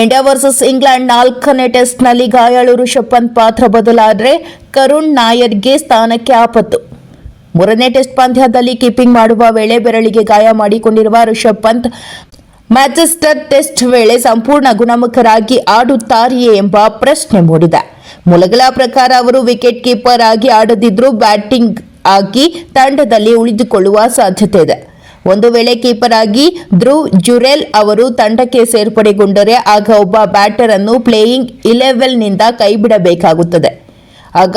India versus England ನಾಲ್ಕನೇ ಟೆಸ್ಟ್ನಲ್ಲಿ ಗಾಯಾಳು ಋಷಭ್ ಪಂತ್ ಪಾತ್ರ ಬದಲಾದರೆ ಕರುಣ್ ನಾಯರ್ಗೆ ಸ್ಥಾನಕ್ಕೆ ಆಪತ್ತು. ಮೂರನೇ ಟೆಸ್ಟ್ ಪಂದ್ಯದಲ್ಲಿ ಕೀಪಿಂಗ್ ಮಾಡುವ ವೇಳೆ ಬೆರಳಿಗೆ ಗಾಯ ಮಾಡಿಕೊಂಡಿರುವ ಋಷಭ್ ಪಂತ್, ಮ್ಯಾಚೆಸ್ಟರ್ ಟೆಸ್ಟ್ ವೇಳೆ ಸಂಪೂರ್ಣ ಗುಣಮುಖರಾಗಿ ಆಡುತ್ತಾರೆಯೇ ಎಂಬ ಪ್ರಶ್ನೆ ಮೂಡಿದೆ. ಮೂಲಗಳ ಪ್ರಕಾರ ಅವರು ವಿಕೆಟ್ ಕೀಪರ್ ಆಗಿ ಆಡದಿದ್ರೂ ಬ್ಯಾಟಿಂಗ್ ಆಗಿ ತಂಡದಲ್ಲಿ ಉಳಿದುಕೊಳ್ಳುವ ಸಾಧ್ಯತೆ ಇದೆ. ಒಂದು ವೇಳೆ ಕೀಪರ್ ಆಗಿ ಧ್ರುವ್ ಜುರೆಲ್ ಅವರು ತಂಡಕ್ಕೆ ಸೇರ್ಪಡೆಗೊಂಡರೆ ಆಗ ಒಬ್ಬ ಬ್ಯಾಟರ್ ಅನ್ನು ಪ್ಲೇಯಿಂಗ್ ಇಲೆವೆಲ್ನಿಂದ ಕೈಬಿಡಬೇಕಾಗುತ್ತದೆ. ಆಗ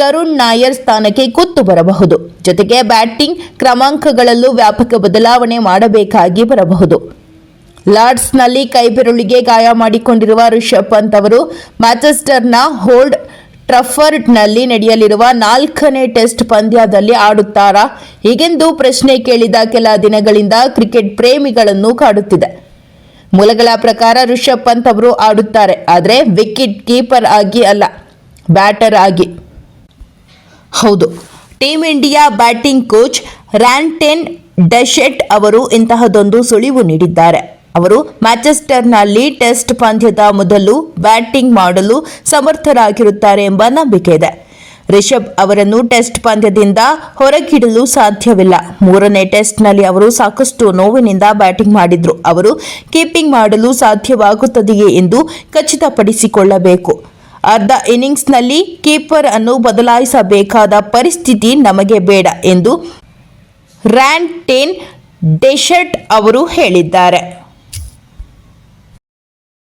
ಕರುಣ್ ನಾಯರ್ ಸ್ಥಾನಕ್ಕೆ ಕುತ್ತು ಬರಬಹುದು. ಜೊತೆಗೆ ಬ್ಯಾಟಿಂಗ್ ಕ್ರಮಾಂಕಗಳಲ್ಲೂ ವ್ಯಾಪಕ ಬದಲಾವಣೆ ಮಾಡಬೇಕಾಗಿ ಬರಬಹುದು. ಲಾರ್ಡ್ಸ್ನಲ್ಲಿ ಕೈಬೆರಳಿಗೆ ಗಾಯ ಮಾಡಿಕೊಂಡಿರುವ ರಿಷಬ್ ಪಂತ್ ಅವರು ಮ್ಯಾಚೆಸ್ಟರ್ನ ಹೋಲ್ಡ್ ಟ್ರಫರ್ಡ್ನಲ್ಲಿ ನಡೆಯಲಿರುವ ನಾಲ್ಕನೇ ಟೆಸ್ಟ್ ಪಂದ್ಯದಲ್ಲಿ ಆಡುತ್ತಾರಾ? ಹೀಗೆಂದು ಪ್ರಶ್ನೆ ಕೇಳಿದ ಕೆಲ ದಿನಗಳಿಂದ ಕ್ರಿಕೆಟ್ ಪ್ರೇಮಿಗಳನ್ನು ಕಾಡುತ್ತಿದೆ. ಮೂಲಗಳ ಪ್ರಕಾರ ರಿಷಬ್ ಪಂತ್ ಅವರು ಆಡುತ್ತಾರೆ, ಆದರೆ ವಿಕೆಟ್ ಕೀಪರ್ ಆಗಿ ಅಲ್ಲ, ಬ್ಯಾಟರ್ ಆಗಿ. ಹೌದು, team India batting coach Ryan ten Doeschate ಅವರು ಇಂತಹದೊಂದು ಸುಳಿವು ನೀಡಿದ್ದಾರೆ. ಅವರು ಮ್ಯಾಂಚೆಸ್ಟರ್ನಲ್ಲಿ ಟೆಸ್ಟ್ ಪಂದ್ಯದ ಮೊದಲು ಬ್ಯಾಟಿಂಗ್ ಮಾಡಲು ಸಮರ್ಥರಾಗಿರುತ್ತಾರೆ ಎಂಬ ನಂಬಿಕೆ ಇದೆ. ರಿಷಬ್ ಅವರನ್ನು ಟೆಸ್ಟ್ ಪಂದ್ಯದಿಂದ ಹೊರಗಿಡಲು ಸಾಧ್ಯವಿಲ್ಲ. ಮೂರನೇ ಟೆಸ್ಟ್ನಲ್ಲಿ ಅವರು ಸಾಕಷ್ಟು ನೋವಿನಿಂದ ಬ್ಯಾಟಿಂಗ್ ಮಾಡಿದ್ರು. ಅವರು ಕೀಪಿಂಗ್ ಮಾಡಲು ಸಾಧ್ಯವಾಗುತ್ತದೆಯೇ ಎಂದು ಖಚಿತಪಡಿಸಿಕೊಳ್ಳಬೇಕು. ಅರ್ಧ ಇನ್ನಿಂಗ್ಸ್ನಲ್ಲಿ ಕೀಪರ್ ಅನ್ನು ಬದಲಾಯಿಸಬೇಕಾದ ಪರಿಸ್ಥಿತಿ ನಮಗೆ ಬೇಡ ಎಂದು ರ್ಯಾನ್ ಟೇನ್ ಡೆಶರ್ಟ್ ಅವರು ಹೇಳಿದ್ದಾರೆ.